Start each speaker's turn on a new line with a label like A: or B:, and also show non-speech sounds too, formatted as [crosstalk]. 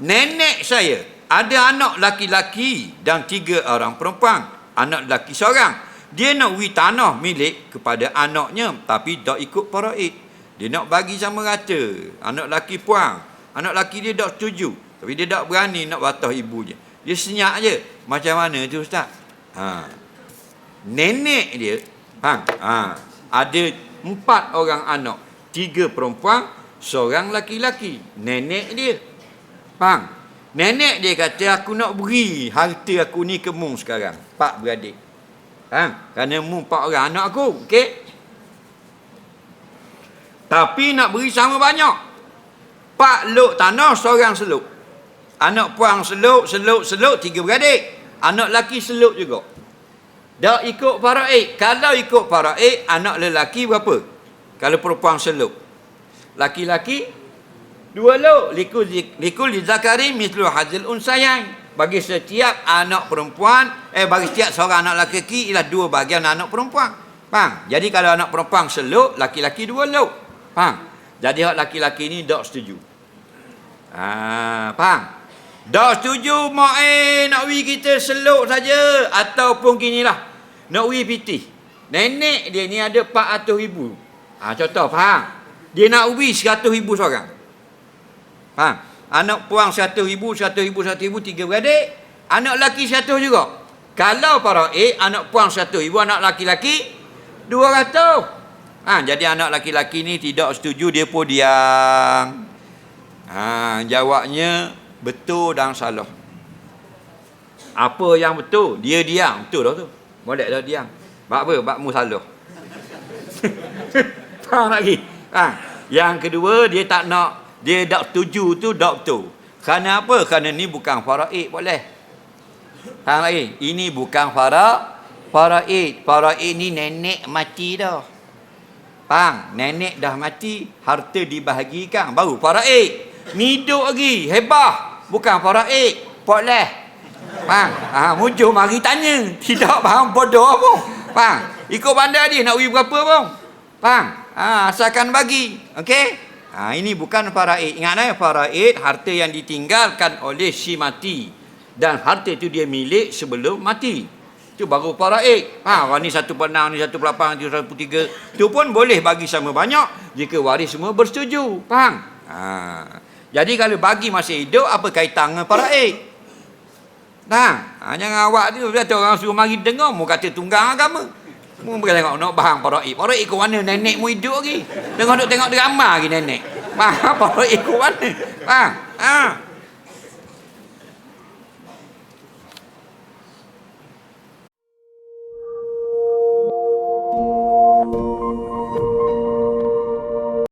A: nenek saya ada anak laki-laki dan tiga orang perempuan. Anak lelaki seorang. Dia nak beri tanah milik kepada anaknya tapi tak ikut faraid. Dia nak bagi sama rata. Anak lelaki puang. Anak lelaki dia tak setuju. Tapi dia tak berani nak batah ibunya. Dia senyap je. Macam mana tu Ustaz? Ha. Nenek dia, faham? Ha. Ada empat orang anak. Tiga perempuan, seorang laki-laki. Nenek dia. Faham? Nenek dia kata aku nak beri harta aku ni ke mung sekarang. Pak beradik. Ha? Kerana mung empat orang anak aku. Okey? Tapi nak beri sama banyak. Pak luk tanah seorang seluk. Anak puang seluk, seluk, seluk, tiga beradik. Anak lelaki seluk juga. Dah ikut faraid. Kalau ikut faraid, anak lelaki berapa? Kalau perempuan seluk. Laki-laki, dua luk. Likul, likul li zakari mislu hazil unsayan. Bagi setiap anak perempuan, eh bagi setiap seorang anak lelaki, ialah dua bahagian anak perempuan. Faham? Jadi kalau anak perempuan seluk, laki-laki dua luk. Faham? Jadi hak laki-laki ni tak setuju. Ah, faham? Tak setuju mak eh nak wi kita seluk saja ataupun ginilah. Nak wi piti. Nenek dia ni ada 400 ribu. Ha, contoh faham? Dia nak wi 100 ribu seorang. Faham? Anak puang 100 ribu, 100 ribu, 100 ribu, tiga beradik. Anak lelaki 100 juga. Kalau para eh, anak puang 100 ribu, anak lelaki-lelaki 200. Ha, jadi anak lelaki-lelaki ni tidak setuju, dia pun diam. Ha, jawabnya, betul dan salah. Apa yang betul? Dia diam. Betul dah tu. Boleh dah diam. Bak apa? Bak mu salah. [laughs] Faham lagi? Ha. Yang kedua, dia tak nak. Dia tak setuju tu, tak betul. Kerana apa? Kerana ni bukan faraid boleh. Faham lagi? Ini bukan fara faraid. Faraid ni nenek mati dah. Faham? Nenek dah mati, harta dibahagikan. Baru faraid. Hidup lagi. Hebah. Bukan faraid. Boleh. Faham? Ha, muncul mari tanya. [laughs] Tidak faham bodoh pun. Faham? Ikut bandar dia nak beri berapa pun. Faham? Ha, asalkan bagi. Okey? Ha, ini bukan faraid. Ingat eh, faraid harta yang ditinggalkan oleh si mati. Dan harta itu dia milik sebelum mati. Itu baru faraid. Ha, ni satu penang, ni satu pelapang, ni satu tiga. Itu pun boleh bagi sama banyak jika waris semua bersetuju. Faham? Ha. Jadi kalau bagi masih hidup, apa kaitan dengan faraid? Nah, ha, jangan awak tu kata orang suruh mari dengar mu kata tunggang agama. Mu bukan tengok nak bahang paraib. Paraib ke mana nenek mu hidup lagi. Tengok duk tengok drama lagi nenek. Faham paraib ke mana? Faham? Ha.